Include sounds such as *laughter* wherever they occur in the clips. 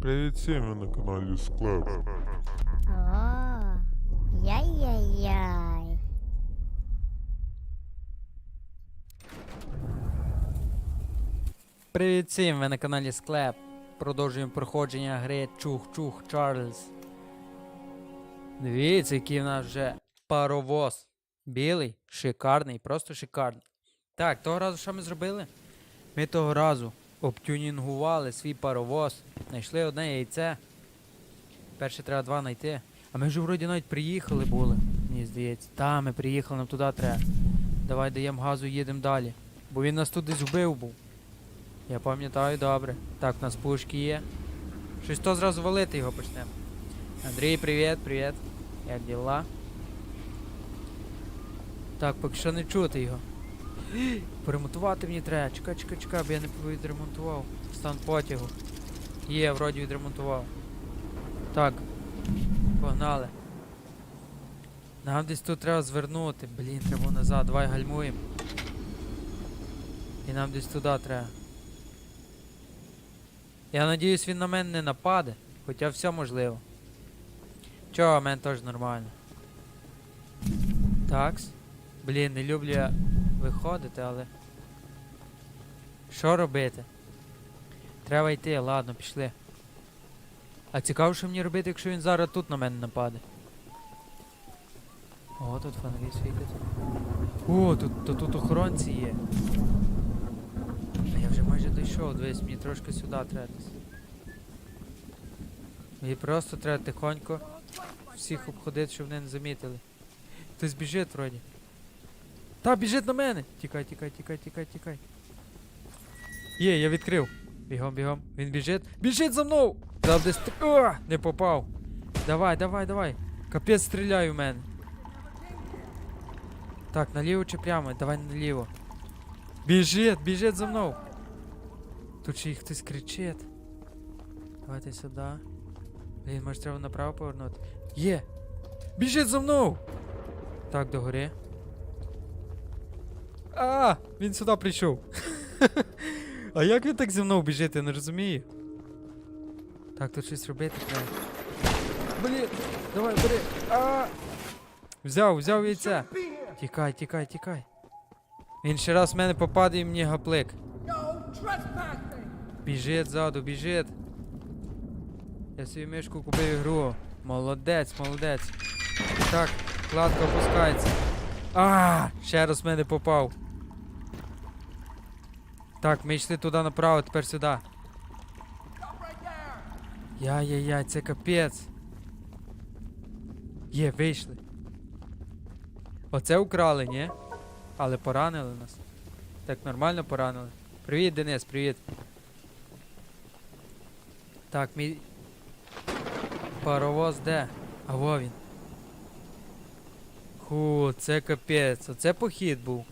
Привіт всім ви на каналі Склеп. О, яй-яй-яй. Привіт всім, ви на каналі Склеп. Продовжуємо проходження гри Чух-Чух Чарльз. Дивіться, який в нас вже паровоз. Білий, шикарний, просто шикарний. Так, того разу що ми зробили? Ми того разу обтюнінгували свій паровоз, знайшли одне яйце. Перше треба два знайти. А ми вже вроді навіть приїхали були, мені здається. Та, ми приїхали, нам туди треба. Давай даємо газу і їдемо далі. Бо він нас тут десь вбив був. Я пам'ятаю добре. Так, у нас пушки є. Щось то зразу валити його почнемо. Андрій, привіт, привіт. Як діла? Так, поки що не чути його. Поремонтувати мені треба. Чекай, чекай, чекай, бо я не відремонтував. Стан потягу. Є, вроді відремонтував. Так. Погнали. Нам десь тут треба звернути. Блін, треба назад. Давай гальмуємо. І нам десь туди треба. Я надіюсь, він на мене не нападе, хоча все можливо. Чого, мене теж нормально. Такс. Блін, не люблю я виходити, але. Що робити? Треба йти, ладно, пішли. А цікаво, що мені робити, якщо він зараз тут на мене нападе. О, тут фонарі світять. О, тут, то тут охоронці є. А я вже майже дійшов, дивись, мені трошки сюди треба. Мені просто треба тихонько всіх обходити, щоб вони не замітили. Хтось біжить вроді. Та, біжить на мене! Тікай, тікай, тікай, тікай, тікай. Є, я відкрив. Бігом, бігом. Він біжить. Біжить за мною! Там десь. О, не попав. Давай, давай, давай. Капець стріляй у мене. Так, наліво чи прямо? Давай наліво. Біжить, біжить за мною. Тут ще їх хтось кричить. Давайте сюди. Блін, може треба направо повернути. Є! Біжить за мною! Так, догори. А, він сюди прийшов. *laughs* а як він так зі мною біжить, я не розумію. Так, тут щось робити треба. Блін, давай, бери. А! Взяв, взяв яйце. Тікай, тікай, тікай. Він ще раз в мене попаде і мені гаплик. Біжить ззаду, біжить. Я собі мишку купив ігру. Молодець, молодець. Так, кладка опускається. А, ще раз в мене попав. Так, ми йшли туди направо, тепер сюди. Я-я-я, це капець. Є, вийшли. Оце украли, ні? Але поранили нас. Так, нормально поранили. Привіт, Денис, привіт. Так, мій паровоз де? А во він. Ху, це капець. Оце похід був.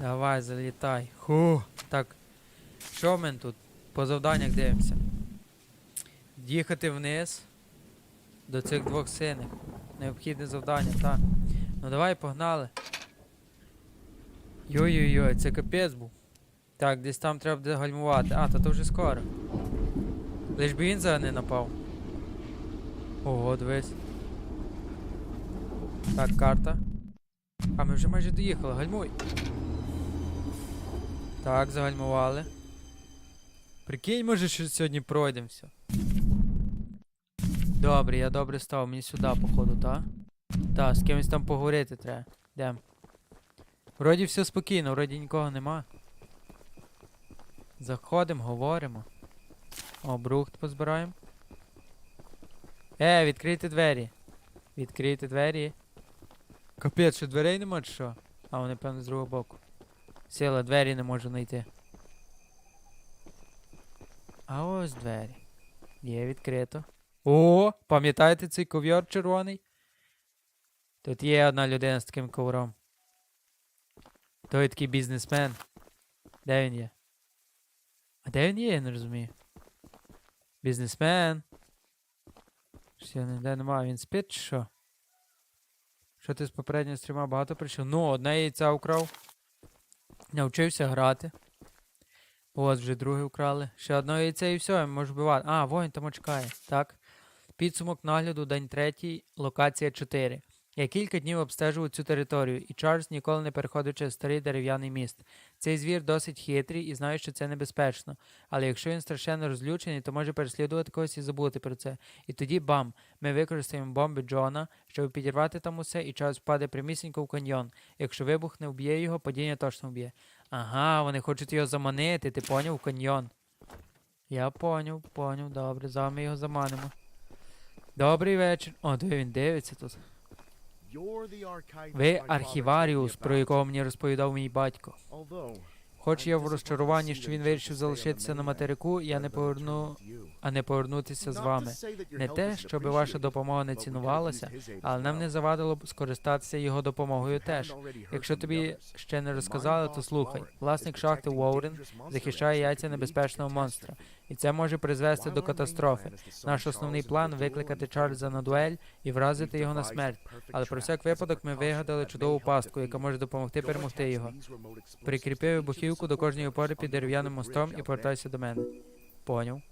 Давай, залітай. Ху. Так. Що мене тут? По завданнях дивимося. Їхати вниз до цих двох синих. Необхідне завдання, так. Ну давай погнали. Йой-йой-йой, це капець був. Так, десь там треба буде гальмувати. А, то то вже скоро. Лиш би він зараз не напав. Ого, дивись. Так, карта. А ми вже майже доїхали, гальмуй. Так, загальмували. Прикинь, може, що сьогодні пройдемо все. Добре, я добре став, мені сюди, походу, так? Так, з кимось там поговорити треба. Йдем. Вроді все спокійно, вроді нікого нема. Заходимо, говоримо. О, брухт позбираємо. Е, відкрийте двері. Відкрийте двері. Капець, що дверей нема чи що? А вони, певно, з другого боку. Сіла, двері не можу знайти. А ось двері. Є відкрито. О, пам'ятаєте цей ковьор червоний? Тут є одна людина з таким ковром. Той такий бізнесмен. Де він є? А де він є, я не розумію. Бізнесмен. Що ніде немає, він спить чи що? Що ти з попереднього стріма багато прийшов? Ну, одне яйця украв. Навчився грати. От, вже друге вкрали. Ще одне яйце і все, може вбивати. А, воїн там чекає. Так. Підсумок нагляду, день третій, локація 4. Я кілька днів обстежував цю територію, і Чарльз ніколи не переходив через старий дерев'яний міст. Цей звір досить хитрий і знає, що це небезпечно. Але якщо він страшенно розлючений, то може переслідувати когось і забути про це. І тоді бам! Ми використаємо бомби Джона, щоб підірвати там усе, і Чарльз впаде прямісінько в каньйон. Якщо вибух не вб'є його, падіння точно вб'є. Ага, вони хочуть його заманити, ти поняв каньйон. Я поняв, поняв, добре, зараз ми його заманимо. Добрий вечір. О, диви, він дивиться тут. Ви архіваріус, про якого мені розповідав мій батько. Хоч я в розчаруванні, що він вирішив залишитися на материку, я не поверну, а не повернутися з вами. Не те, щоб ваша допомога не цінувалася, але нам не завадило б скористатися його допомогою теж. Якщо тобі ще не розказали, то слухай. Власник шахти Уоурен захищає яйця небезпечного монстра, і це може призвести до катастрофи. Наш основний план викликати Чарльза на дуель і вразити його на смерть. Але про всяк випадок ми вигадали чудову пастку, яка може допомогти перемогти його. Прикріпив вибухівку до кожної опори під дерев'яним мостом і повертайся до мене. Поняв.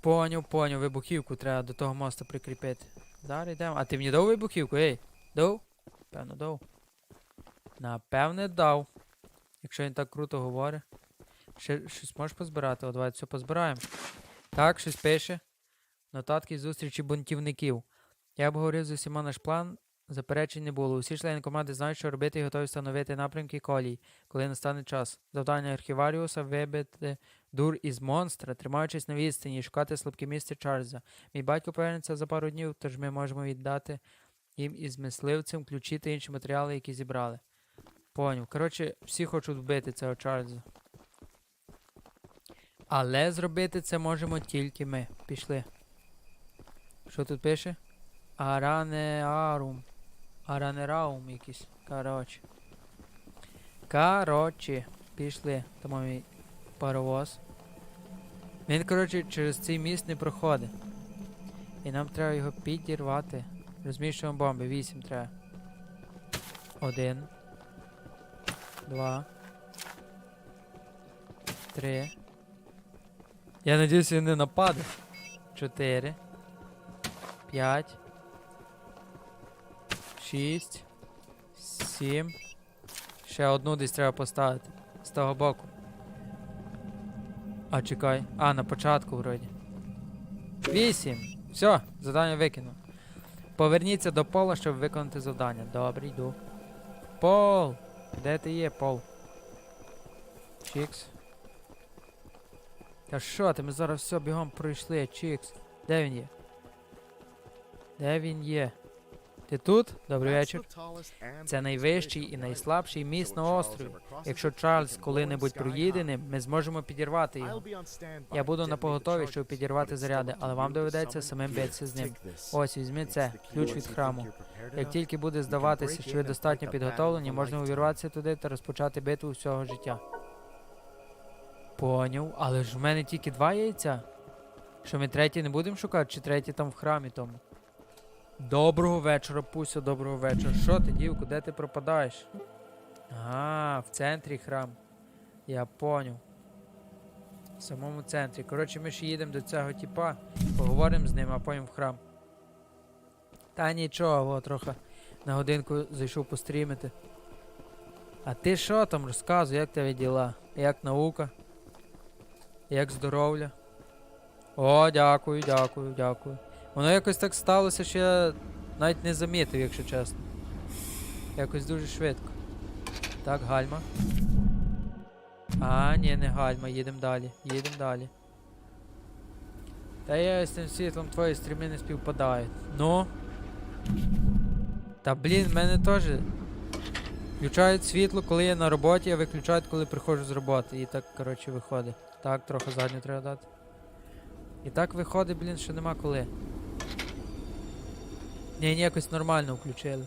Поняв, поняв, вибухівку треба до того моста прикріпити. Зараз йдемо. А ти мені дав вибухівку, ей? Дав? Певно, дав. Напевне, дав. Якщо він так круто говорить. Ще щось можеш позбирати? О, давай все позбираємо. Так, щось пише. Нотатки зустрічі бунтівників. Я обговорив з усіма наш план, заперечень не було. Усі члени команди знають, що робити і готові встановити напрямки колій, коли настане час. Завдання архіваріуса вибити дур із монстра, тримаючись на відстані і шукати слабке місце Чарльза. Мій батько повернеться за пару днів, тож ми можемо віддати їм із мисливцем ключі та інші матеріали, які зібрали. Поняв. Коротше, всі хочуть вбити цього Чарльза. Але зробити це можемо тільки ми. Пішли. Що тут пише? Аранеарум. Аранераум якийсь. Коротше. Коротше. Пішли. Тому мій паровоз. Він, коротше, через цей міст не проходить. І нам треба його підірвати. Розміщуємо бомби. Вісім треба. Один. Два. Три. Я надіюсь, він не нападе. Чотири. П'ять. Шість. Сім. Ще одну десь треба поставити. З того боку. А чекай. А, на початку вроді. Вісім. Все, завдання викинув. Поверніться до пола, щоб виконати завдання. Добре, йду. Пол! Де ти є, Пол? Чікс. Та що ти, ми зараз все бігом пройшли, Чікс. Де він є? Де він є? Ти тут? Добрий вечір. Це найвищий і найслабший міст на острові. Якщо Чарльз коли-небудь проїде ним, ми зможемо підірвати його. Я буду на поготові, щоб підірвати заряди, але вам доведеться самим битися з ним. Ось, візьми це, ключ від храму. Як тільки буде здаватися, що ви достатньо підготовлені, можна увірватися туди та розпочати битву всього життя. Поняв, але ж в мене тільки два яйця. Що ми третє не будемо шукати, чи третє там в храмі тому? Доброго вечора, Пуся, доброго вечора. Що ти, дівку, де ти пропадаєш? Ага, в центрі храм. Я поняв. В самому центрі. Коротше, ми ще їдемо до цього типа, поговоримо з ним, а потім в храм. Та нічого, о, трохи на годинку зайшов пострімити. А ти що там розказуй, як тебе діла? Як наука? Як здоров'я? О, дякую, дякую, дякую. Воно якось так сталося, що я навіть не замітив, якщо чесно. Якось дуже швидко. Так, гальма. А, ні, не гальма, їдемо далі. Їдемо далі. Та я з тим світлом твої стріми не співпадають. Ну. Та блін, в мене теж. Включають світло, коли я на роботі, а виключають, коли приходжу з роботи. І так, коротше, виходить. Так, трохи задню треба дати. І так виходить, блін, що нема коли. Ні, ні, якось нормально включили.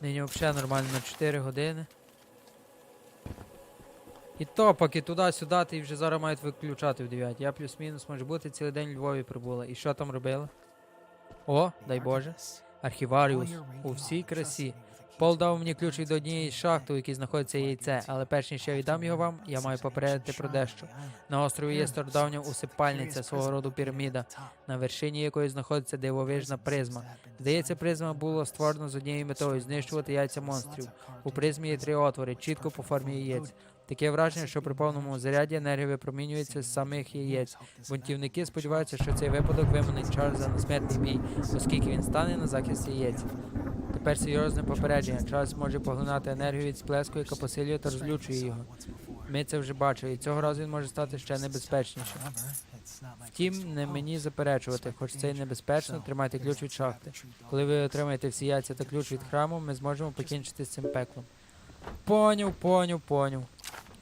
Нині взагалі нормально на 4 години. І то, поки туди-сюди, ти вже зараз мають виключати в 9. Я плюс-мінус, може бути, цілий день у Львові прибула. І що там робила? О, дай Боже. Архіваріус у всій красі. Пол дав мені ключ від однієї з шахт, у якій знаходиться яйце, але перш ніж я віддам його вам, я маю попередити про дещо. На острові є стародавня усипальниця, свого роду піраміда, на вершині якої знаходиться дивовижна призма. Здається, призма була створена з однією метою знищувати яйця монстрів. У призмі є три отвори, чітко по формі яєць. Таке враження, що при повному заряді енергія випромінюється з самих яєць. Бунтівники сподіваються, що цей випадок виманить Чарльза на смертний бій, оскільки він стане на захист яєць. Тепер серйозне попередження. Чарльз може поглинати енергію від сплеску, яка посилює та розлючує його. Ми це вже бачили, і цього разу він може стати ще небезпечнішим. Втім, не мені заперечувати, хоч це й небезпечно, тримайте ключ від шахти. Коли ви отримаєте всі яйця та ключ від храму, ми зможемо покінчити з цим пеклом. Поняв, поняв, поняв.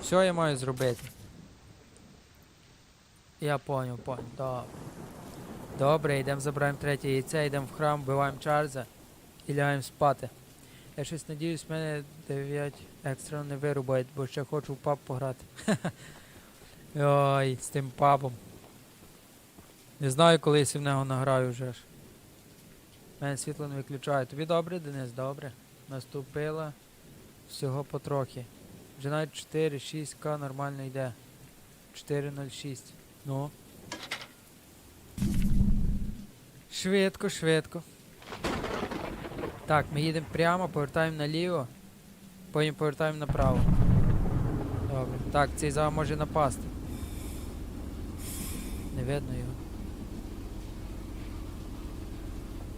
Все я маю зробити. Я поняв, поняв. Добре. Добре, йдемо забираємо третє яйце, йдемо в храм, вбиваємо Чарльза і лягаємо спати. Я щось надіюсь, мене 9 екстра не вирубають, бо ще хочу в паб пограти. *laughs* Ой, з тим пабом. Не знаю, коли я в нього награю вже ж. Мене світло не виключає. Тобі добре, Денис, добре. Наступила всього потрохи. Вже навіть 4-6к нормально йде. 4.06. Ну. Швидко, швидко. Так, ми їдемо прямо, повертаємо наліво, потім повертаємо направо. Добре. Так, цей зам може напасти. Не видно його.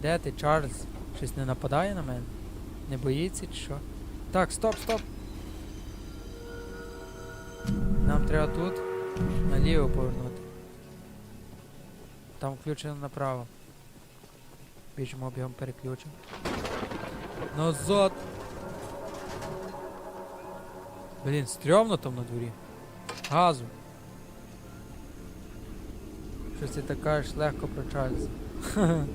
Де ти, Чарльз? Щось не нападає на мене? Не боїться чи що? Так, стоп, стоп! Нам треба тут наліво повернути. Там включено направо. Біжимо бігом переключимо. Назад! Блін, стрьомно там на дворі. Газу. Щось ти так кажеш легко про Чарльза. *laughs*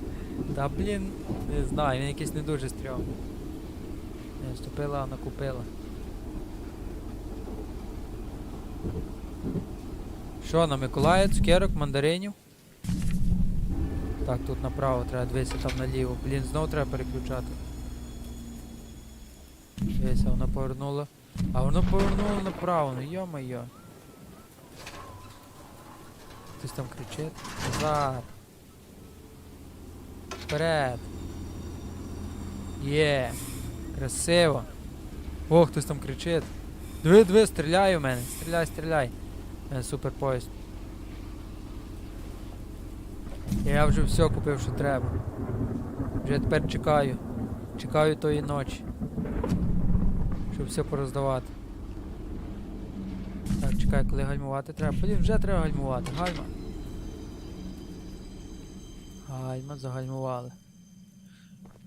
Та блін, не знаю, він якийсь не дуже стрьомний. Не вступила, а накупила. Що, на Миколая, цукерок, мандаринів? Так, тут направо треба дивитися там наліво. Блін, знову треба переключати. Дивися, вона повернула. А воно повернуло направо, ну йо-моє. Хтось там кричить. Назад. Вперед. Є. Красиво. О, хтось там кричить. Диви, диви, стріляй у мене. Стріляй, стріляй. Супер поїзд. Я вже все купив, що треба. Вже тепер чекаю. Чекаю тої ночі. Щоб все пороздавати. Так, чекай, коли гальмувати треба. Блін, вже треба гальмувати. Гальма. Гальма, загальмували.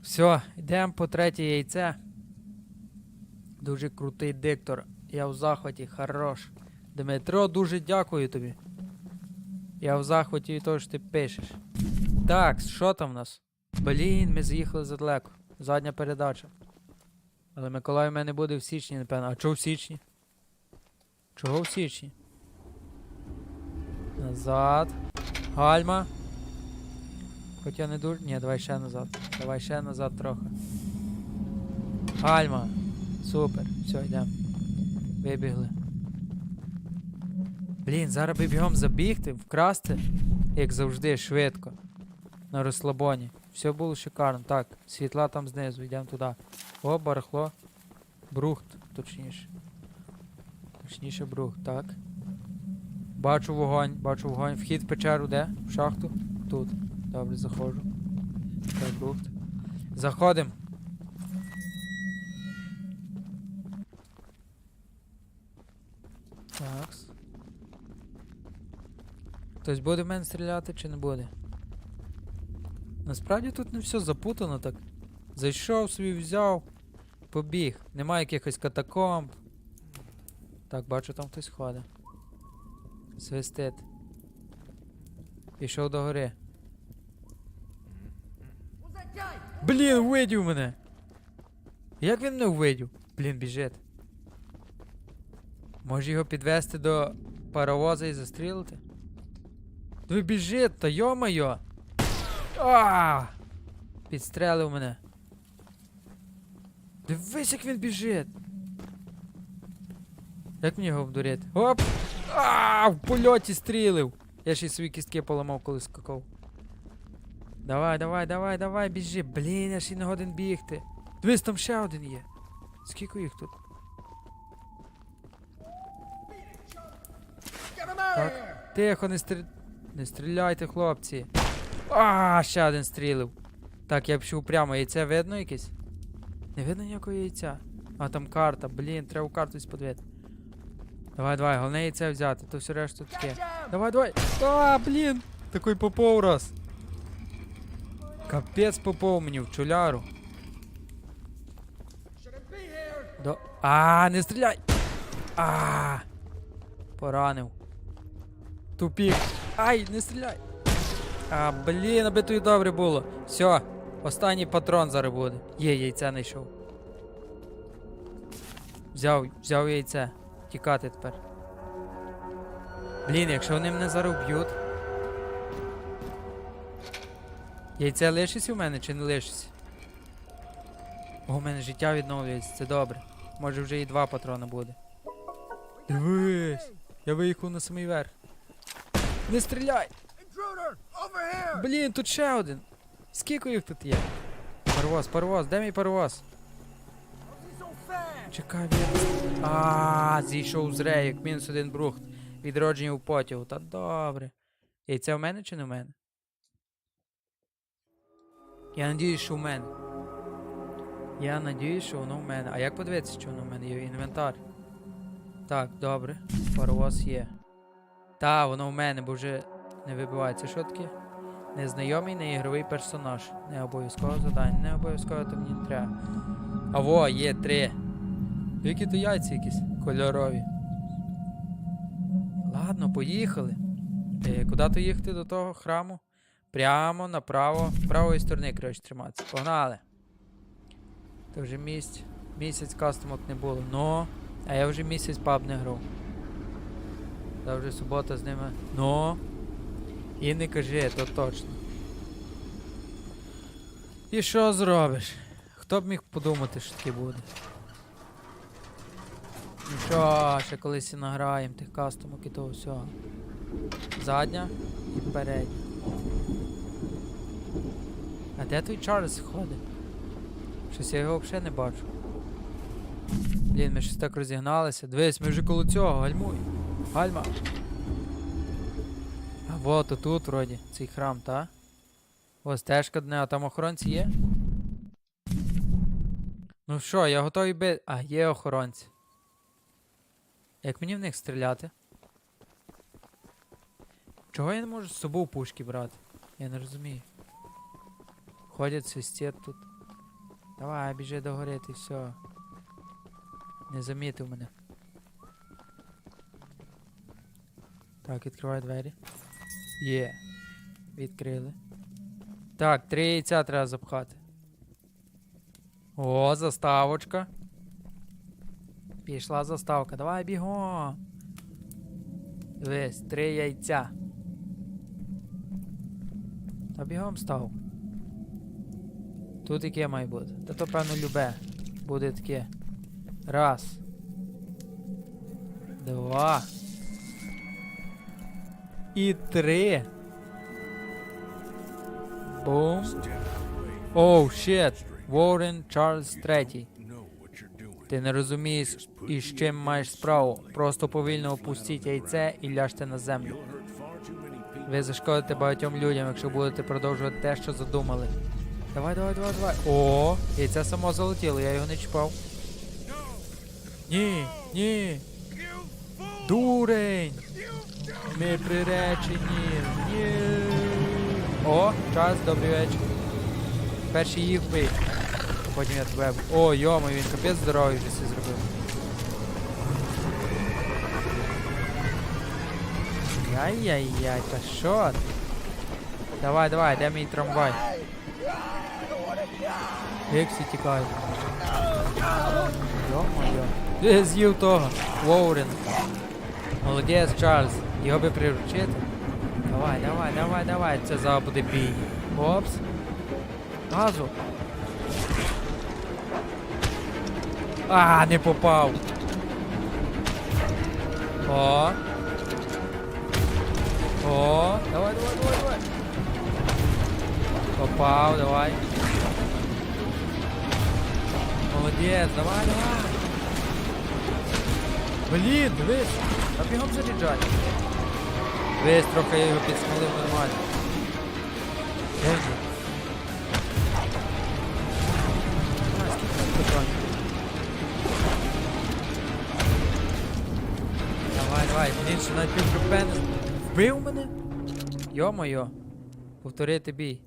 Все, йдемо по третє яйце. Дуже крутий диктор. Я в захваті, хорош. Дмитро, дуже дякую тобі. Я в захваті від того, що ти пишеш. Так, що там в нас? Блін, ми заїхали задалеко. Задня передача. Але Миколай у мене буде в січні, напевно. А чого в січні? Чого в січні? Назад. Гальма. Хоча не дуже. Ні, давай ще назад. Давай ще назад трохи. Гальма. Супер. Все, йдемо. Вибігли. Блін, зараз би бігом забігти, вкрасти, як завжди, швидко. На розслабоні. Все було шикарно. Так, світла там знизу, йдемо туди. О, барахло. Брухт, точніше. Точніше брухт, так. Бачу вогонь, бачу вогонь. Вхід в печеру де? В шахту? Тут. Добре, заходжу. Так, брухт. Заходим. Такс. Хтось буде в мене стріляти чи не буде? Насправді тут не все запутано так. Зайшов собі, взяв, побіг. Немає якихось катакомб. Так, бачу, там хтось ходить. Свистить. Пішов до гори. Блін, видів мене! Як він мене увидів? Блін, біжить. Може його підвести до паровоза і застрілити? Ви біжить, та йо-моє! А! Підстрелив мене. Дивись, як він біжить. Як мені його обдурити? Оп! А, в польоті стрілив. Я ще й свої кістки поламав, коли скакав. Давай, давай, давай, давай, біжи. Блін, я ще не годен бігти. Дивись, там ще один є. Скільки їх тут? Так, тихо, не стрі... Не стріляйте, хлопці. А, ще один стрілив. Так, я пішов прямо. Яйце видно якесь? Не видно ніякого яйця. А там карта, блін, треба карту подивити. Давай, давай, головне яйце взяти, то все решту таке. Давай, давай. А, блін! Такий попов раз. Капець попов мені в чуляру. До... А, не стріляй! А, поранив. Тупік. Ай, не стріляй! А, блін, аби то й добре було. Все, останній патрон зараз буде. Є, яйця знайшов. Взяв, взяв яйце. Тікати тепер. Блін, якщо вони мене зараз вб'ють. Яйце лишиться у мене чи не лишиться? О, у мене життя відновлюється, це добре. Може вже і два патрона буде. Дивись! Я виїхав на самий верх. Не стріляй! Блін, тут ще один. Скільки їх тут є? Паровоз, паровоз, де мій паровоз? Чекай, він. А, зійшов з рейок, мінус один брухт. Відродження у потягу. Та добре. Яйце в мене чи не в мене? Я надіюсь, що в мене. Я надіюсь, що воно в мене. А як подивитися, що воно в мене є інвентар? Так, добре. Паровоз є. Та, воно в мене, бо вже не вибивається. Що таке? Незнайомий неігровий персонаж. Не обов'язково завдання, не обов'язково то мені не треба. А во, є три. Які то яйця якісь кольорові. Ладно, поїхали. Е, куди то їхати до того храму? Прямо направо, правої сторони, коротше, триматися. Погнали. То вже місяць. Місяць кастомок не було. Ну, а я вже місяць паб не грав. Та вже субота з ними. Ну. І не кажи, то точно. І що зробиш? Хто б міг подумати, що таке буде? Що, ще колись і награємо тих кастомок і того всього. Задня і передня. А де той Чарльз ходить? Щось я його взагалі не бачу. Блін, ми щось так розігналися. Дивись, ми вже коло цього, гальмуй. Гальма. Вот отут вроді цей храм, та? Ось стежка нього, а там охоронці є? Ну що, я готовий би. А, є охоронці. Як мені в них стріляти? Чого я не можу з собою пушки брати? Я не розумію. Ходять, свистять тут. Давай, біжи до гори, ти все. Не замітив мене. Так, відкривай двері. Є. Відкрили. Так, три яйця треба запхати. О, заставочка. Пішла заставка. Давай бігом. Дивись, три яйця. Та бігом став. Тут яке має бути? Та то певно любе. Буде таке. Раз. Два. І три. Бум. Оу, щет. Уоррен Чарльз третій. Ти не розумієш, із чим маєш справу. Просто повільно опустіть яйце і ляжте на землю. Ви зашкодите багатьом людям, якщо будете продовжувати те, що задумали. Давай, давай, давай, давай. О, яйце само залетіло, я його не чіпав. Ні, ні. Дурень! Ми приречені. Ні. О, час, добрий вечір. Перший їх вбий. Потім я тебе. О, йома, він капець здоровий вже все зробив. Яй-яй-яй, та що? Давай, давай, де мій трамвай? Як всі тікають? Йо-моє. Ти з'їв того. Воурен. Молодець, Чарльз. Його би приручити. Давай, давай, давай, давай. Це зараз буде бій. Опс. Газу. А, не попав. О. О, давай, давай, давай, давай. Попав, давай. Молодець, давай, давай. Блін, дивись. А бігом заряджай. Дивись, трохи його підсмолив нормально. Давай, давай, блін, ще навіть півкропе вбив мене? Йо-моє. Повторити бій.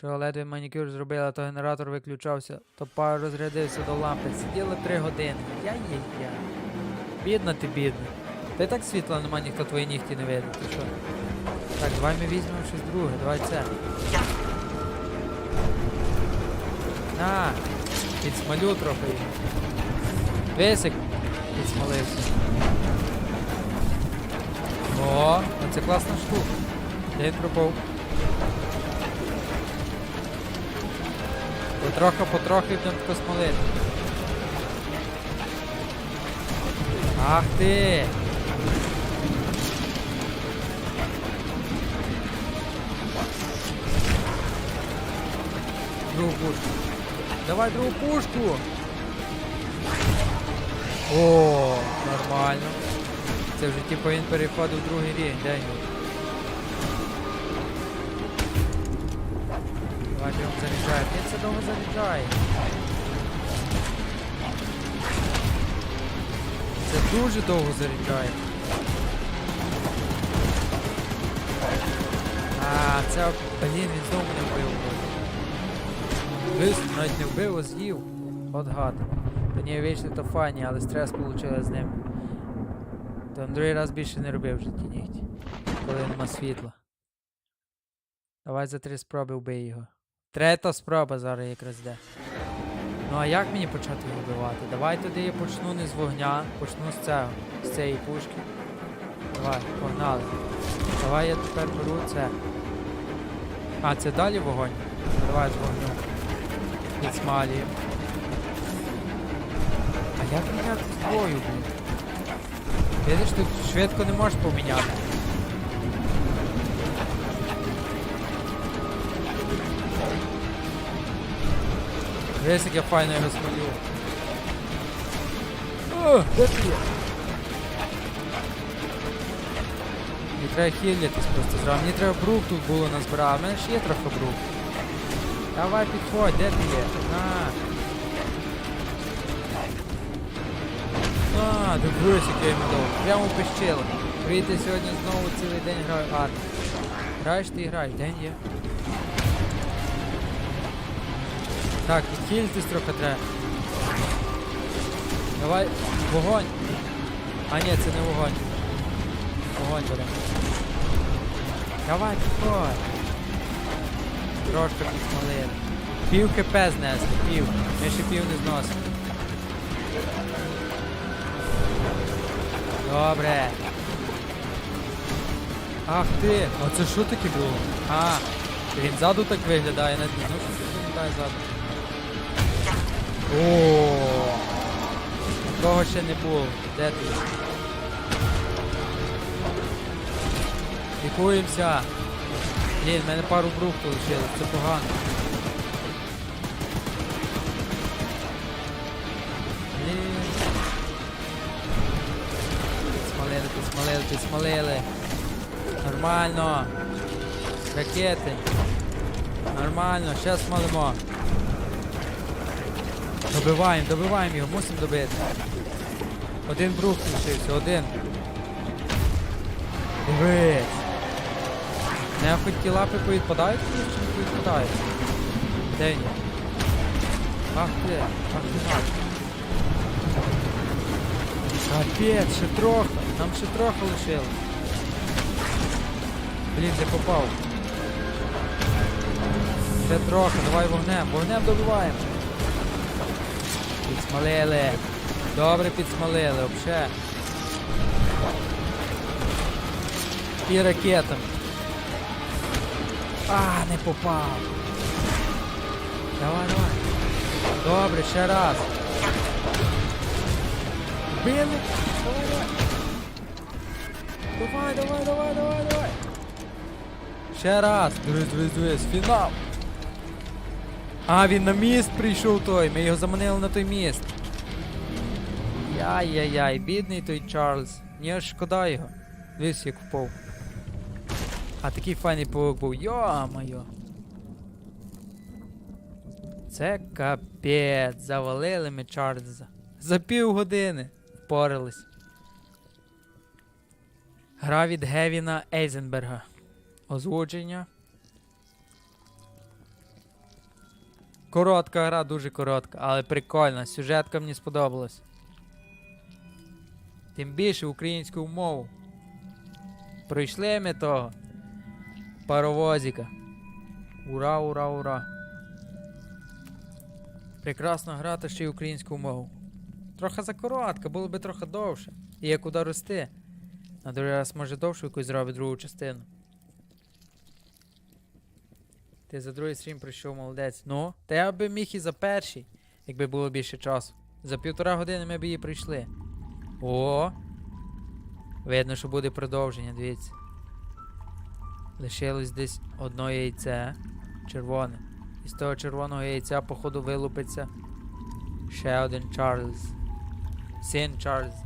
Чого ледве манікюр зробила, то генератор виключався, то пар розрядився до лампи. Сиділи три години. Я-є-я. Бідна ти бідна. Та й так світла нема, ніхто твої нігті не видно. Ти що? Так, давай ми візьмемо щось друге, давай це. На, підсмалю трохи. Висик підсмалився. О, це класна штука. Де він пропав? Потрохи, потрохи будемо посмолити. Ах ти! Другу пушку. Давай другу пушку! О, нормально. Це вже типу він переходив в другий рівень, де він? Давай його заряджає. Він це довго заряджає. Це дуже довго заряджає. А, це, блін, він знову не вбив. Лис навіть не вбив, а з'їв. От гад. Та ні, вийшли то фані, але стрес получили з ним. То другий раз більше не робив в житті нігті. Коли нема світла. Давай за три спроби вбий його. Третя спроба зараз якраз йде. Ну а як мені почати його вбивати? Давай тоді я почну не з вогня, почну з цього, з цієї пушки. Давай, погнали. Давай я тепер беру це. А, це далі вогонь? Давай з вогню. Підсмалюємо. А як міняти зброю, блін? Видиш, тут швидко не можеш поміняти. Дивись, як я файно його смалю. О, де ти є? Мені треба хілятись просто зразу. Мені треба брук тут було назбирати. У мене ж є трохи брук. Давай підходь, де ти є? На. А, дивись, як я йому дав. Прямо пищило. Прийти сьогодні знову цілий день граю арт. Граєш ти граєш, день є. Так, відхилитись трохи треба. Давай, вогонь. А ні, це не вогонь. Вогонь беремо. Давай, підходь. Трошки підсмалили. Пів КП знесли, пів. Ми ще пів не зносимо. Добре. Ах ти! А це що таке було? А, він ззаду так виглядає, не знаю, що це виглядає ззаду. О, Такого ще не було. Де ти? Лікуємося. Блін, в мене пару брух лишилось, це погано. Блін. Підсмалили, підсмалили, підсмалили. Нормально. Ракети. Нормально, ще смалимо. Добиваємо, добиваємо його, мусимо добити. Один брух лишився, один. Дивись. Не хоч ті лапи повідпадають чи не повідпадають? Де він? Ах ти, ах ти наш. Капець, ще трохи. Нам ще трохи лишилось. Блін, не попав. Ще трохи, давай вогнем, вогнем добиваємо. Підсмалили. Добре підсмалили, взагалі. І ракетами. А, не попав. Давай, давай. Добре, ще раз. Били. Давай, давай. Давай, давай, давай, давай, давай. Ще раз. Дивись, дивись, дивись. Фінал. А, він на міст прийшов той. Ми його заманили на той міст. Яй-яй-яй, бідний той Чарльз. Аж шкода його. Дивись, як впав. А такий файний паук був. Йо-моє. Це капець. Завалили ми Чарльза. За півгодини впорались. Гра від Гевіна Ейзенберга. Озвучення. Коротка гра, дуже коротка, але прикольна. Сюжетка мені сподобалась. Тим більше українську мову. Пройшли ми того. Паровозика. Ура, ура, ура. Прекрасно грати ще й українську мову. Трохи закоротка, було би трохи довше. І є куди рости. На другий раз може довше якусь зробить другу частину. Ти за другий стрім прийшов молодець. Ну, та я би міг і за перший, якби було більше часу. За півтора години ми б її прийшли. О! Видно, що буде продовження, дивіться. Лишилось десь одно яйце червоне. І з того червоного яйця, походу, вилупиться ще один Чарльз. Син Чарльза.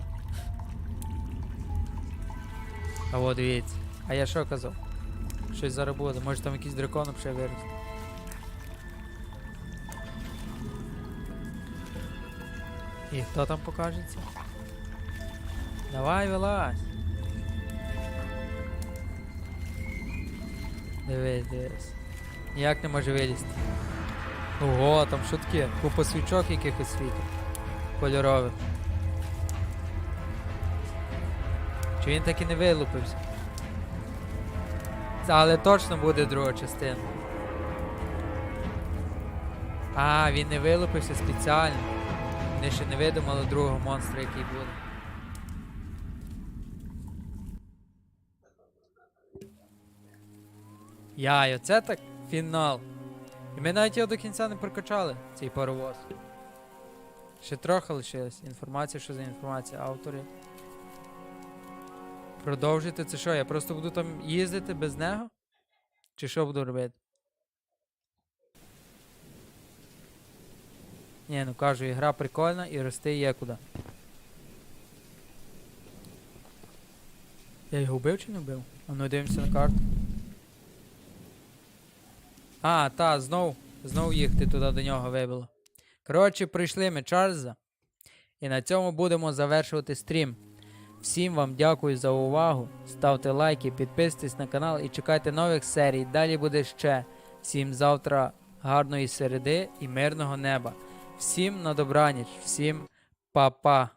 А от дивіться. А я що казав? Щось зараз буде. Може там якийсь дракон ще виросте. І хто там покажеться? Давай, вилазь. Дивись, дивись. Ніяк не може вилізти. Ого, там що таке? Купа свічок якихось світить. Кольорових. Чи він так і не вилупився? Але точно буде друга частина. А, він не вилупився спеціально. Вони ще не видумали другого монстра, який буде. Яй, оце так фінал. І ми навіть його до кінця не прокачали, цей паровоз. Ще трохи лишилось. Інформація, що за інформація, автори. Продовжити це що? Я просто буду там їздити без нього? Чи що буду робити? Ні, ну кажу, ігра прикольна і рости є куди. Я його вбив чи не вбив? А ну дивимося на карту. А, та, знов, знов їхати туди до нього вибило. Коротше, прийшли ми Чарльза. І на цьому будемо завершувати стрім. Всім вам дякую за увагу. Ставте лайки, підписуйтесь на канал і чекайте нових серій. Далі буде ще. Всім завтра гарної середи і мирного неба. Всім на добраніч, всім па-па.